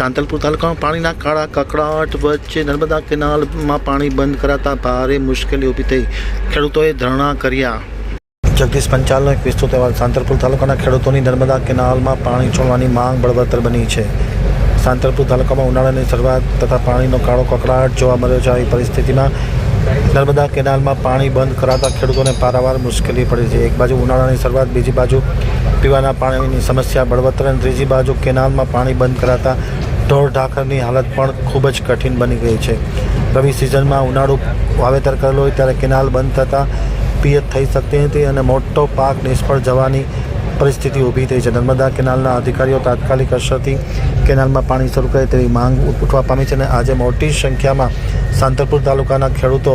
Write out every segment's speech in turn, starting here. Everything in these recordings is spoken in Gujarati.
શાંતલપુર તાલુકામાં પાણીના કાળા કકડાટ વચ્ચે નર્મદા કેનાલમાં પાણી બંધ કરાતા ભારે મુશ્કેલી ઊભી થઈ. ખેડૂતોએ ધરણા કર્યા. જગદીશ પંચાલનો એક વિસ્તૃત અહેવાલ. સાંતલપુર તાલુકાના ખેડૂતોની નર્મદા કેનાલમાં પાણી છોડવાની માંગ બળવત્તર બની છે. સાંતલપુર તાલુકામાં ઉનાળાની શરૂઆત તથા પાણીનો કાળો કકડાટ જોવા મળ્યો છે. આવી પરિસ્થિતિમાં નર્મદા કેનાલમાં પાણી બંધ કરાતા ખેડૂતોને પારાવાર મુશ્કેલી પડી છે. એક બાજુ ઉનાળાની શરૂઆત, બીજી બાજુ પીવાના પાણીની સમસ્યા બળવત્તર અને ત્રીજી બાજુ કેનાલમાં પાણી બંધ કરાતા ઢોર ઢાંખરની હાલત પણ ખૂબ જ કઠિન બની ગઈ છે. રવિ સિઝનમાં ઉનાળુ વાવેતર કરેલું હોય ત્યારે કેનાલ બંધ થતાં પિયત થઈ શકતી હતી અને મોટો પાક નિષ્ફળ જવાની પરિસ્થિતિ ઊભી થઈ છે. નર્મદા કેનાલના અધિકારીઓ તાત્કાલિક અસરથી કેનાલમાં પાણી શરૂ કરે તેવી માંગ ઉઠવા પામી છે અને આજે મોટી સંખ્યામાં સાંતરપુર તાલુકાના ખેડૂતો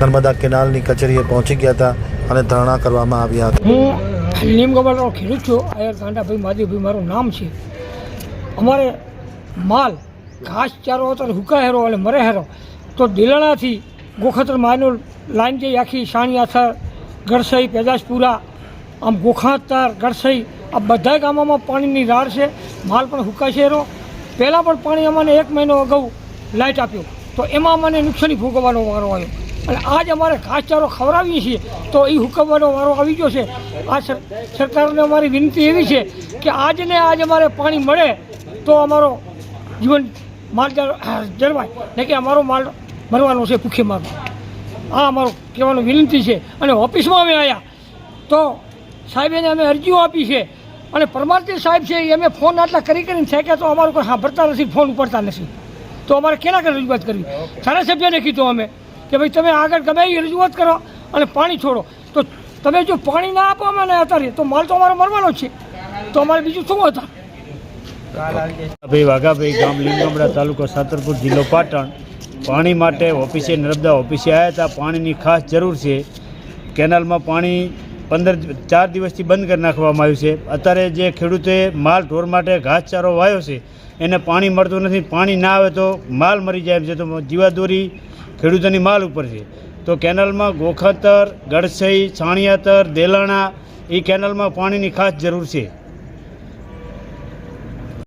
નર્મદા કેનાલની કચેરીએ પહોંચી ગયા હતા અને ધરણા કરવામાં આવ્યા હતા. હું નીમગબાનો ખેડૂત છું. આયર કાંડાભાઈ માધીભાઈ મારું નામ છે. અમારે માલ, ઘાસ ચારો હતો હુકા હેરો અને મરે હેરો. તો દિલણાથી ગોખતર માયનો લાઈન જઈ આખી સાણિયાથર, ગરસઈ, પેદાશપુરા, આમ ગોખાતર, ગરસઈ, આ બધા ગામોમાં પાણીની રાડ છે. માલ પણ હુકાશે હેરો. પહેલાં પણ પાણી અમને એક મહિનો અગાઉ લાઇટ આપ્યો. તો એમાં અમને નુકસાની ભોગવવાનો વારો આવ્યો. અને આજ અમારે ઘાસચારો ખવડાવીએ છીએ તો એ હુકમવાનો વારો આવી ગયો છે. આ સર, સરકારને અમારી વિનંતી એવી છે કે આજને આજ અમારે પાણી મળે તો અમારો જીવન માલ જળવાય. ને કે અમારો માલ મરવાનો છે ભૂખે મારનો આ અમારો કહેવાનું વિનંતી છે. અને ઓફિસમાં અમે આવ્યા તો સાહેબેને અમે અરજીઓ આપી છે. અને પરમાર્થી સાહેબ છે એ અમે ફોન આટલા કરી કરીને થેક્યા તો અમારું કોઈ સાંભળતા નથી, ફોન ઉપાડતા નથી. તો અમારે કેના કરે રજૂઆત કરવી? ધારાસભ્યને કીધું અમે કે ભાઈ તમે આગળ ગમે એ રજૂઆત કરો અને પાણી છોડો. તો તમે જો પાણી ના આપો અમને અત્યારે, તો માલ તો અમારો મરવાનો છે. તો અમારે બીજું શું હતા? ભાઈ વાઘાભાઈ ગામ લીમગામડા તાલુકો સાતરપુર જિલ્લો પાટણ. પાણી માટે ઓફિસે નર્મદા ઓફિસે આવ્યા હતા. પાણીની ખાસ જરૂર છે. કેનાલમાં પાણી પંદર ચાર દિવસથી બંધ કરી નાખવામાં આવ્યું છે. અત્યારે જે ખેડૂતે માલ ઢોર માટે ઘાસચારો વાયો છે, એને પાણી મળતું નથી. પાણી ના આવે તો માલ મરી જાય એમ છે. તો જીવાદોરી ખેડૂતોની માલ ઉપર છે. તો કેનાલમાં ગોખતર, ગડસઈ, છાણિયાતર, દેલાણા એ કેનાલમાં પાણીની ખાસ જરૂર છે.